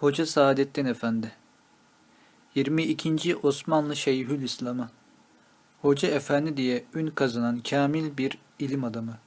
Hoca Saadettin Efendi 22. Osmanlı Şeyhülislam'ı Hoca Efendi diye ün kazanan kamil bir ilim adamı.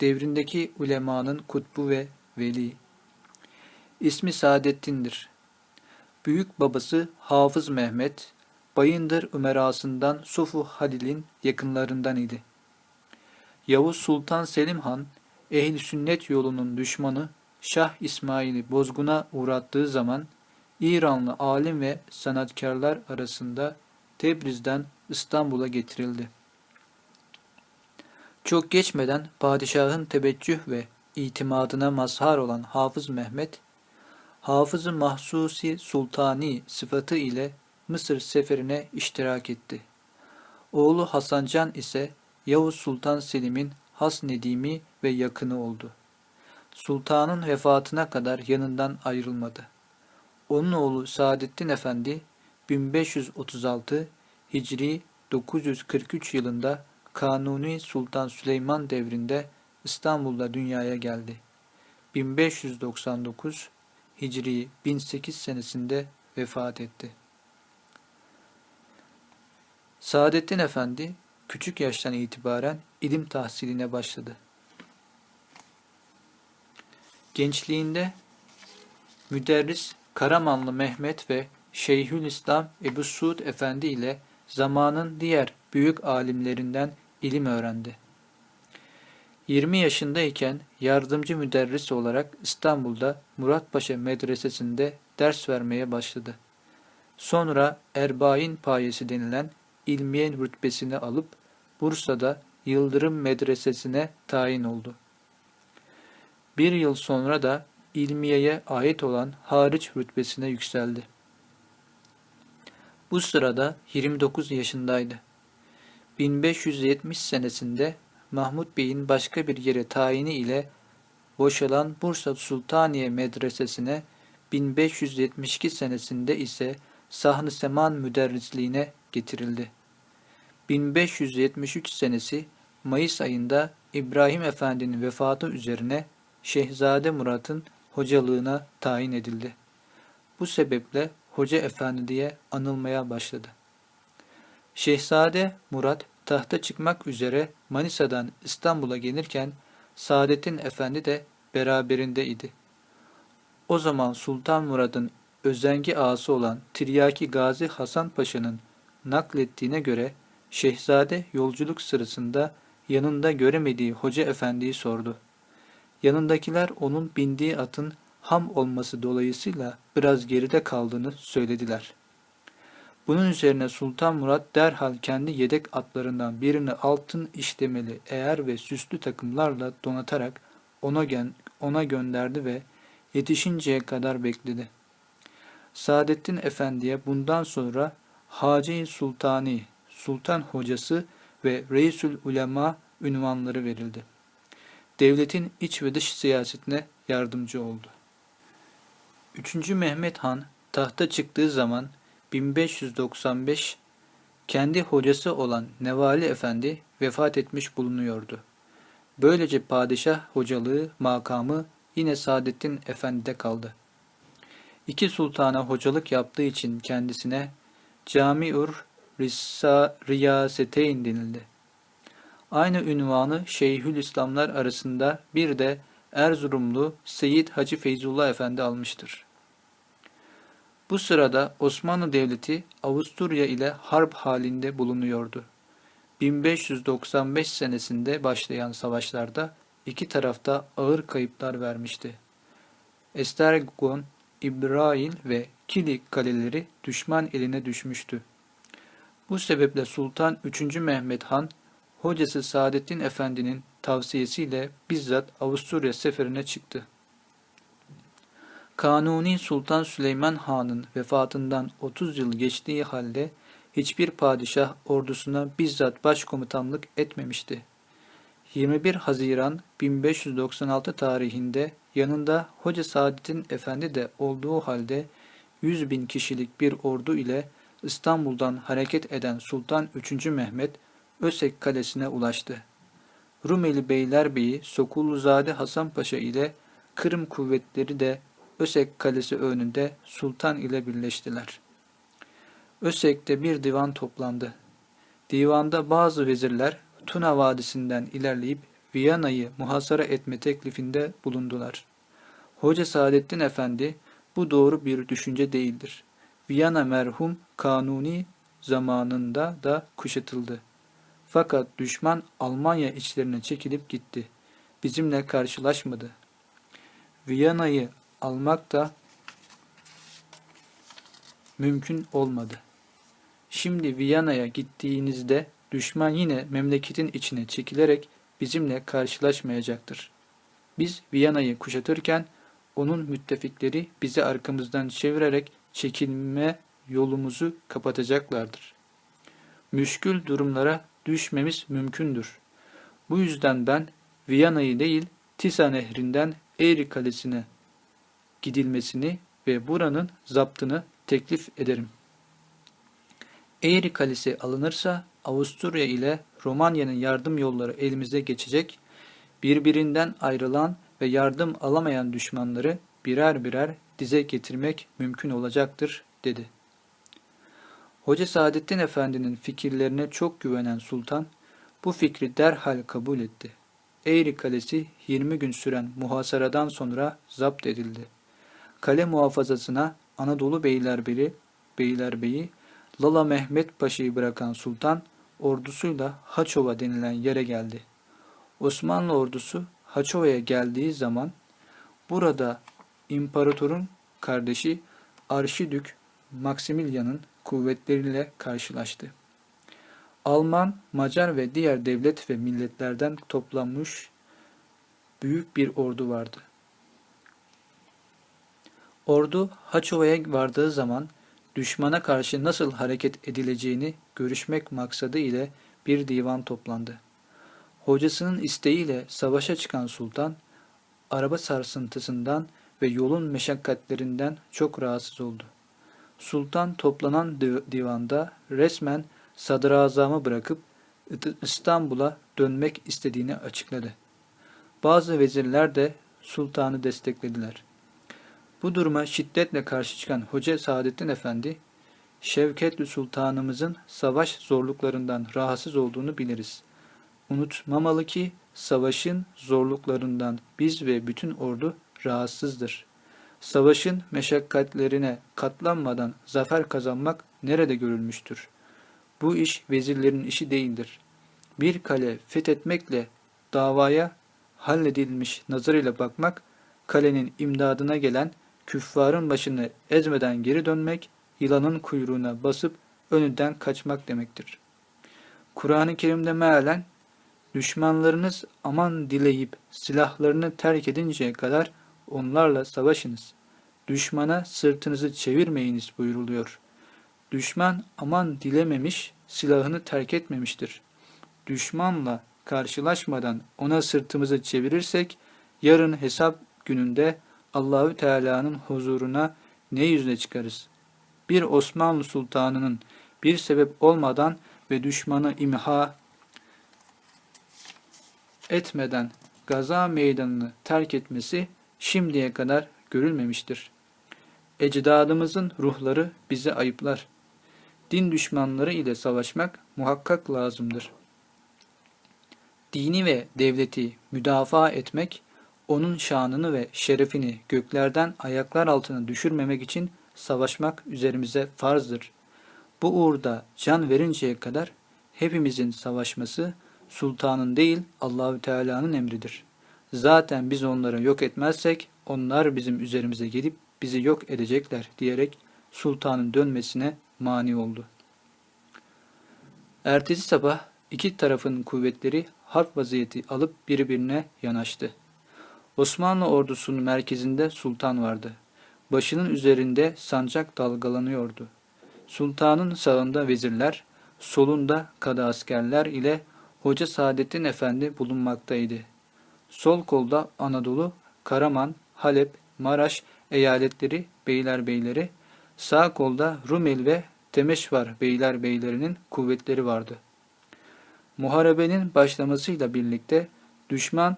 Devrindeki ulemanın kutbu ve veli. İsmi Saadettin'dir. Büyük babası Hafız Mehmet, Bayındır Ümerasından Sufu Halil'in yakınlarından idi. Yavuz Sultan Selim Han, ehl sünnet yolunun düşmanı Şah İsmail'i bozguna uğrattığı zaman İranlı alim ve sanatkarlar arasında Tebriz'den İstanbul'a getirildi. Çok geçmeden padişahın teveccüh ve itimadına mazhar olan Hafız Mehmet, Hafız-ı Mahsusi Sultani sıfatı ile Mısır seferine iştirak etti. Oğlu Hasancan ise Yavuz Sultan Selim'in has nedimi ve yakını oldu. Sultanın vefatına kadar yanından ayrılmadı. Onun oğlu Saadettin Efendi 1536 Hicri 943 yılında Kanuni Sultan Süleyman devrinde İstanbul'da dünyaya geldi. 1599 Hicri 1008 senesinde vefat etti. Saadettin Efendi küçük yaştan itibaren ilim tahsiline başladı. Gençliğinde müderris Karamanlı Mehmet ve Şeyhülislam Ebu Suud Efendi ile zamanın diğer büyük alimlerinden ilim öğrendi. 20 yaşındayken yardımcı müderris olarak İstanbul'da Muratpaşa Medresesi'nde ders vermeye başladı. Sonra Erbain payesi denilen ilmiye rütbesini alıp Bursa'da Yıldırım Medresesi'ne tayin oldu. Bir yıl sonra da ilmiyeye ait olan hariç rütbesine yükseldi. Bu sırada 29 yaşındaydı. 1570 senesinde Mahmut Bey'in başka bir yere tayini ile boşalan Bursa Sultaniye Medresesi'ne 1572 senesinde ise Sahn-ı Seman müderrisliğine getirildi. 1573 senesi Mayıs ayında İbrahim Efendi'nin vefatı üzerine Şehzade Murat'ın hocalığına tayin edildi. Bu sebeple Hoca Efendi diye anılmaya başladı. Şehzade Murat tahta çıkmak üzere Manisa'dan İstanbul'a gelirken Saadettin Efendi de beraberinde idi. O zaman Sultan Murad'ın özengi ağası olan Tiryaki Gazi Hasan Paşa'nın naklettiğine göre Şehzade yolculuk sırasında yanında göremediği Hoca Efendi'yi sordu. Yanındakiler onun bindiği atın ham olması dolayısıyla biraz geride kaldığını söylediler. Bunun üzerine Sultan Murat derhal kendi yedek atlarından birini altın işlemeli eğer ve süslü takımlarla donatarak ona, gö ona gönderdi ve yetişinceye kadar bekledi. Saadettin Efendi'ye bundan sonra Hacı Sultani, Sultan Hocası ve Reisül Ulema ünvanları verildi. Devletin iç ve dış siyasetine yardımcı oldu. 3. Mehmet Han tahta çıktığı zaman 1595 kendi hocası olan Nevali Efendi vefat etmiş bulunuyordu. Böylece padişah hocalığı makamı yine Saadettin Efendi'de kaldı. İki sultana hocalık yaptığı için kendisine Camiur Riyaseteyn denildi. Aynı ünvanı Şeyhülislamlar arasında bir de Erzurumlu Seyyid Hacı Feyzullah Efendi almıştır. Bu sırada Osmanlı Devleti Avusturya ile harp halinde bulunuyordu. 1595 senesinde başlayan savaşlarda iki tarafta ağır kayıplar vermişti. Estergon, İbrail ve Kilik kaleleri düşman eline düşmüştü. Bu sebeple Sultan 3. Mehmet Han, hocası Saadettin Efendi'nin tavsiyesiyle bizzat Avusturya seferine çıktı. Kanuni Sultan Süleyman Han'ın vefatından 30 yıl geçtiği halde hiçbir padişah ordusuna bizzat başkomutanlık etmemişti. 21 Haziran 1596 tarihinde yanında Hoca Saadettin Efendi de olduğu halde 100 bin kişilik bir ordu ile İstanbul'dan hareket eden Sultan 3. Mehmet Ösek Kalesi'ne ulaştı. Rumeli Beylerbeyi Sokulluzade Hasan Paşa ile Kırım kuvvetleri de Ösek Kalesi önünde sultan ile birleştiler. Ösek'te bir divan toplandı. Divanda bazı vezirler Tuna Vadisi'nden ilerleyip Viyana'yı muhasara etme teklifinde bulundular. Hoca Saadettin Efendi bu doğru bir düşünce değildir. Viyana merhum Kanuni zamanında da kuşatıldı. Fakat düşman Almanya içlerine çekilip gitti. Bizimle karşılaşmadı. Viyana'yı almak da mümkün olmadı. Şimdi Viyana'ya gittiğinizde düşman yine memleketin içine çekilerek bizimle karşılaşmayacaktır. Biz Viyana'yı kuşatırken onun müttefikleri bizi arkamızdan çevirerek çekilme yolumuzu kapatacaklardır. Müşkül durumlara düşmemiz mümkündür. Bu yüzden ben Viyana'yı değil Tisa nehrinden Eğri Kalesi'ne gidilmesini ve buranın zaptını teklif ederim. Eğri Kalesi alınırsa Avusturya ile Romanya'nın yardım yolları elimize geçecek, birbirinden ayrılan ve yardım alamayan düşmanları birer birer dize getirmek mümkün olacaktır, dedi. Hoca Saadettin Efendi'nin fikirlerine çok güvenen sultan, bu fikri derhal kabul etti. Eğri Kalesi 20 gün süren muhasaradan sonra zapt edildi. Kale muhafazasına Anadolu Beylerbeyi, Beylerbeyi Lala Mehmet Paşa'yı bırakan sultan ordusuyla Haçova denilen yere geldi. Osmanlı ordusu Haçova'ya geldiği zaman burada imparatorun kardeşi Arşidük Maximilian'ın kuvvetleriyle karşılaştı. Alman, Macar ve diğer devlet ve milletlerden toplanmış büyük bir ordu vardı. Ordu Haçova'ya vardığı zaman düşmana karşı nasıl hareket edileceğini görüşmek maksadı ile bir divan toplandı. Hocasının isteğiyle savaşa çıkan sultan, araba sarsıntısından ve yolun meşakkatlerinden çok rahatsız oldu. Sultan toplanan divanda resmen sadrazamı bırakıp İstanbul'a dönmek istediğini açıkladı. Bazı vezirler de sultanı desteklediler. Bu duruma şiddetle karşı çıkan Hoca Saadettin Efendi, Şevketli Sultanımızın savaş zorluklarından rahatsız olduğunu biliriz. Unutmamalı ki savaşın zorluklarından biz ve bütün ordu rahatsızdır. Savaşın meşakkatlerine katlanmadan zafer kazanmak nerede görülmüştür? Bu iş vezirlerin işi değildir. Bir kale fethetmekle davaya halledilmiş nazarıyla bakmak, kalenin imdadına gelen küffarın başını ezmeden geri dönmek, yılanın kuyruğuna basıp önünden kaçmak demektir. Kur'an-ı Kerim'de mealen, düşmanlarınız aman dileyip silahlarını terk edinceye kadar onlarla savaşınız. Düşmana sırtınızı çevirmeyiniz buyuruluyor. Düşman aman dilememiş, silahını terk etmemiştir. Düşmanla karşılaşmadan ona sırtımızı çevirirsek, yarın hesap gününde Allahü Teala'nın huzuruna ne yüzle çıkarız? Bir Osmanlı sultanının bir sebep olmadan ve düşmanı imha etmeden gaza meydanını terk etmesi şimdiye kadar görülmemiştir. Ecdadımızın ruhları bizi ayıplar. Din düşmanları ile savaşmak muhakkak lazımdır. Dini ve devleti müdafaa etmek, onun şanını ve şerefini göklerden ayaklar altına düşürmemek için savaşmak üzerimize farzdır. Bu uğurda can verinceye kadar hepimizin savaşması sultanın değil Allahü Teala'nın emridir. Zaten biz onları yok etmezsek onlar bizim üzerimize gelip bizi yok edecekler diyerek sultanın dönmesine mani oldu. Ertesi sabah iki tarafın kuvvetleri harp vaziyeti alıp birbirine yanaştı. Osmanlı ordusunun merkezinde sultan vardı. Başının üzerinde sancak dalgalanıyordu. Sultanın sağında vezirler, solunda kadı askerler ile Hoca Saadettin Efendi bulunmaktaydı. Sol kolda Anadolu, Karaman, Halep, Maraş eyaletleri, beylerbeyleri, sağ kolda Rumeli ve Temeşvar beylerbeylerinin kuvvetleri vardı. Muharebenin başlamasıyla birlikte düşman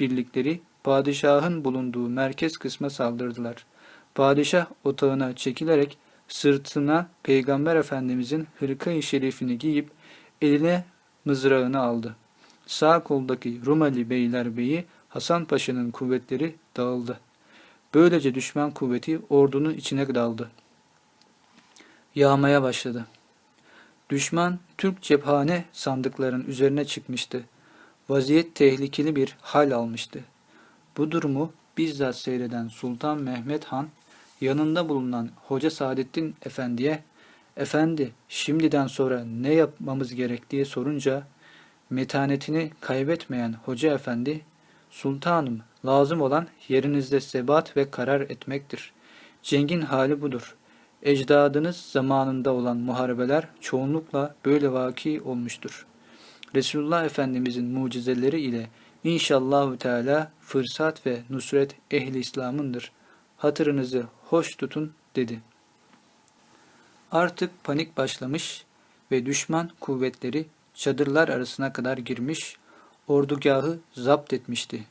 birlikleri padişahın bulunduğu merkez kısma saldırdılar. Padişah otağına çekilerek sırtına Peygamber Efendimizin hırka-i şerifini giyip eline mızrağını aldı. Sağ koldaki Rumeli Beylerbeyi Hasan Paşa'nın kuvvetleri dağıldı. Böylece düşman kuvveti ordunun içine daldı. Yağmaya başladı. Düşman Türk cephane sandıkların üzerine çıkmıştı. Vaziyet tehlikeli bir hal almıştı. Bu durumu bizzat seyreden Sultan Mehmet Han yanında bulunan Hoca Saadettin Efendi'ye Efendi şimdiden sonra ne yapmamız gerek diye sorunca metanetini kaybetmeyen Hoca Efendi Sultanım lazım olan yerinizde sebat ve karar etmektir. Cengin hali budur. Ecdadınız zamanında olan muharebeler çoğunlukla böyle vaki olmuştur. Resulullah Efendimizin mucizeleri ile inşallahü teala fırsat ve nusret ehli İslam'ındır. Hatırınızı hoş tutun dedi. Artık panik başlamış ve düşman kuvvetleri çadırlar arasına kadar girmiş, ordugahı zapt etmişti.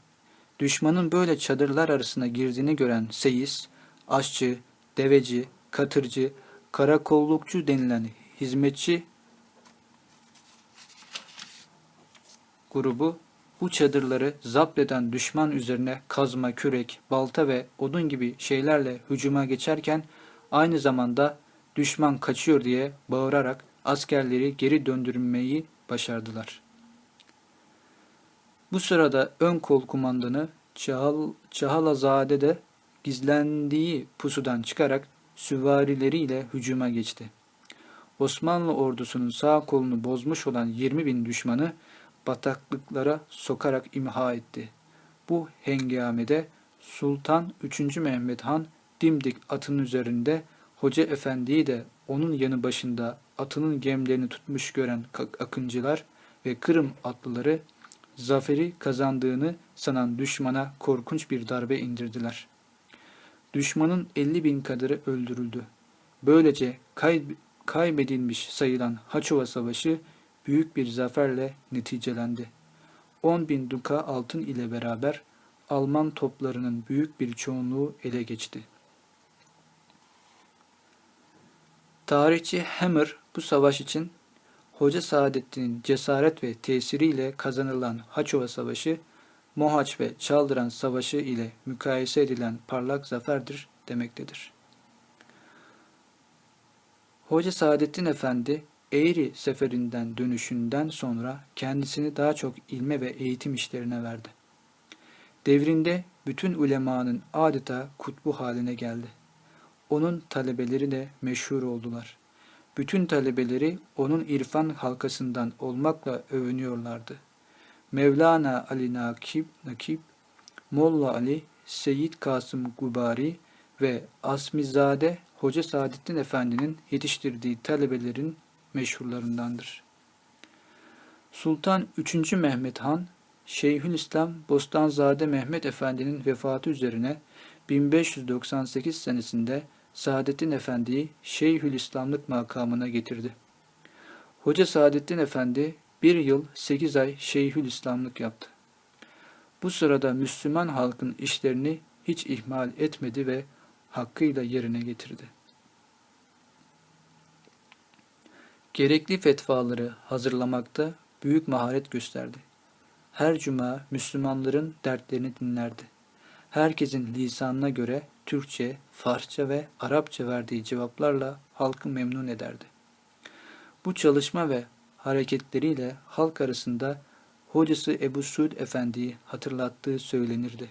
Düşmanın böyle çadırlar arasına girdiğini gören seyis, aşçı, deveci, katırcı, karakollukçu denilen hizmetçi grubu bu çadırları zapt eden düşman üzerine kazma, kürek, balta ve odun gibi şeylerle hücuma geçerken aynı zamanda düşman kaçıyor diye bağırarak askerleri geri döndürmeyi başardılar. Bu sırada ön kol kumandanı Çahal, Çahalazade de gizlendiği pusudan çıkarak süvarileriyle hücuma geçti. Osmanlı ordusunun sağ kolunu bozmuş olan 20 bin düşmanı bataklıklara sokarak imha etti. Bu hengamede Sultan 3. Mehmet Han dimdik atın üzerinde Hoca Efendi'yi de onun yanı başında atının gemlerini tutmuş gören akıncılar ve Kırım atlıları zaferi kazandığını sanan düşmana korkunç bir darbe indirdiler. Düşmanın 50 bin kadarı öldürüldü. Böylece kay kaybedilmiş sayılan Haçova Savaşı büyük bir zaferle neticelendi. 10 bin duka altın ile beraber Alman toplarının büyük bir çoğunluğu ele geçti. Tarihçi Hammer bu savaş için Hoca Saadettin'in cesaret ve tesiriyle kazanılan Haçova Savaşı, Mohaç ve Çaldıran Savaşı ile mukayese edilen parlak zaferdir demektedir. Hoca Saadettin Efendi, Eğri seferinden dönüşünden sonra kendisini daha çok ilme ve eğitim işlerine verdi. Devrinde bütün ulemanın adeta kutbu haline geldi. Onun talebeleri de meşhur oldular. Bütün talebeleri onun irfan halkasından olmakla övünüyorlardı. Mevlana Ali Nakib, Nakib Molla Ali, Seyyid Kasım Gubari ve Asmizade Hoca Saadettin Efendi'nin yetiştirdiği talebelerin meşhurlarındandır. Sultan 3. Mehmet Han, Şeyhülislam Bostanzade Mehmet Efendi'nin vefatı üzerine 1598 senesinde Saadettin Efendi'yi Şeyhülislamlık makamına getirdi. Hoca Saadettin Efendi bir yıl sekiz ay Şeyhülislamlık yaptı. Bu sırada Müslüman halkın işlerini hiç ihmal etmedi ve hakkıyla yerine getirdi. Gerekli fetvaları hazırlamakta büyük maharet gösterdi. Her cuma Müslümanların dertlerini dinlerdi. Herkesin lisanına göre Türkçe, Farsça ve Arapça verdiği cevaplarla halkı memnun ederdi. Bu çalışma ve hareketleriyle halk arasında hocası Ebu Suud Efendi'yi hatırlattığı söylenirdi.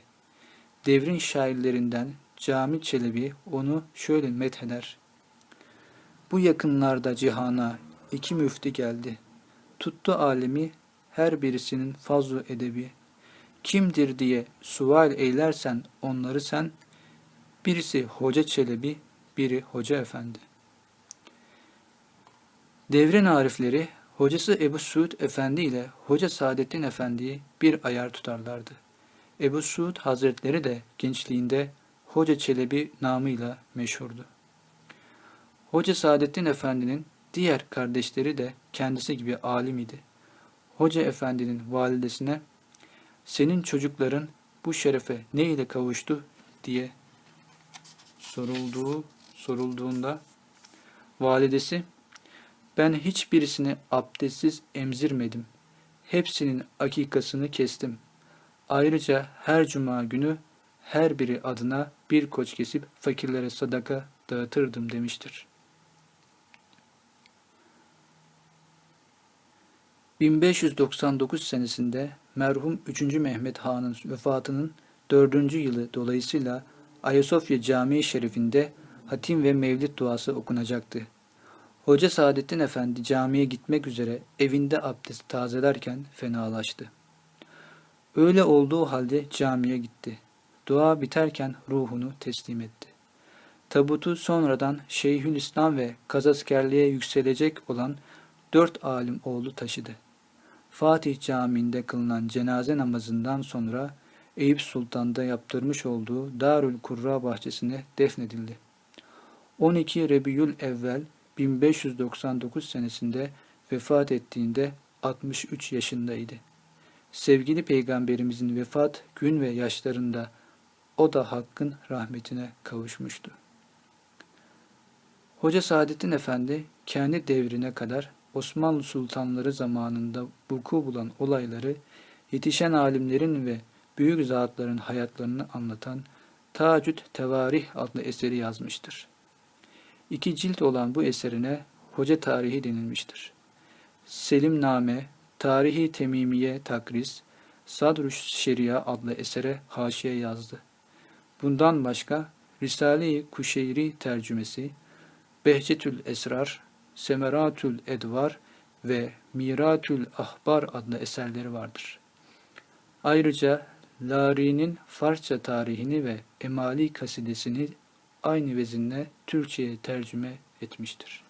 Devrin şairlerinden Cami Çelebi onu şöyle metheder. Bu yakınlarda cihana iki müfti geldi. Tuttu alemi her birisinin fazlu edebi. Kimdir diye sual eylersen onları sen, birisi Hoca Çelebi, biri Hoca Efendi. Devrin arifleri hocası Ebu Suud Efendi ile Hoca Saadettin Efendi'yi bir ayar tutarlardı. Ebu Suud Hazretleri de gençliğinde Hoca Çelebi namıyla meşhurdu. Hoca Saadettin Efendi'nin diğer kardeşleri de kendisi gibi alim idi. Hoca Efendi'nin validesine senin çocukların bu şerefe ne ile kavuştu diye sorulduğu sorulduğunda validesi ben hiçbirisini abdestsiz emzirmedim. Hepsinin akikasını kestim. Ayrıca her cuma günü her biri adına bir koç kesip fakirlere sadaka dağıtırdım demiştir. 1599 senesinde merhum 3. Mehmet Han'ın vefatının 4. yılı dolayısıyla Ayasofya Camii Şerifinde hatim ve mevlid duası okunacaktı. Hoca Saadettin Efendi camiye gitmek üzere evinde abdest tazelerken fenalaştı. Öyle olduğu halde camiye gitti. Dua biterken ruhunu teslim etti. Tabutu sonradan Şeyhülislam ve kazaskerliğe yükselecek olan dört alim oğlu taşıdı. Fatih Camii'nde kılınan cenaze namazından sonra Eyüp Sultan'da yaptırmış olduğu Darül Kurra bahçesine defnedildi. 12 Rebiyül Evvel 1599 senesinde vefat ettiğinde 63 yaşındaydı. Sevgili Peygamberimizin vefat gün ve yaşlarında o da Hakk'ın rahmetine kavuşmuştu. Hoca Saadettin Efendi kendi devrine kadar Osmanlı sultanları zamanında vuku bulan olayları yetişen alimlerin ve büyük zatların hayatlarını anlatan Tacüt Tevarih adlı eseri yazmıştır. İki cilt olan bu eserine Hoca Tarihi denilmiştir. Selim Name, Tarihi Temimiye Takris, Sadruş Şeria adlı esere haşiye yazdı. Bundan başka Risale-i Kuşeyri tercümesi, Behcetül Esrar, Semeratül Edvar ve Miratül Ahbar adlı eserleri vardır. Ayrıca Lari'nin Farsça tarihini ve Emali kasidesini aynı vezinle Türkçe'ye tercüme etmiştir.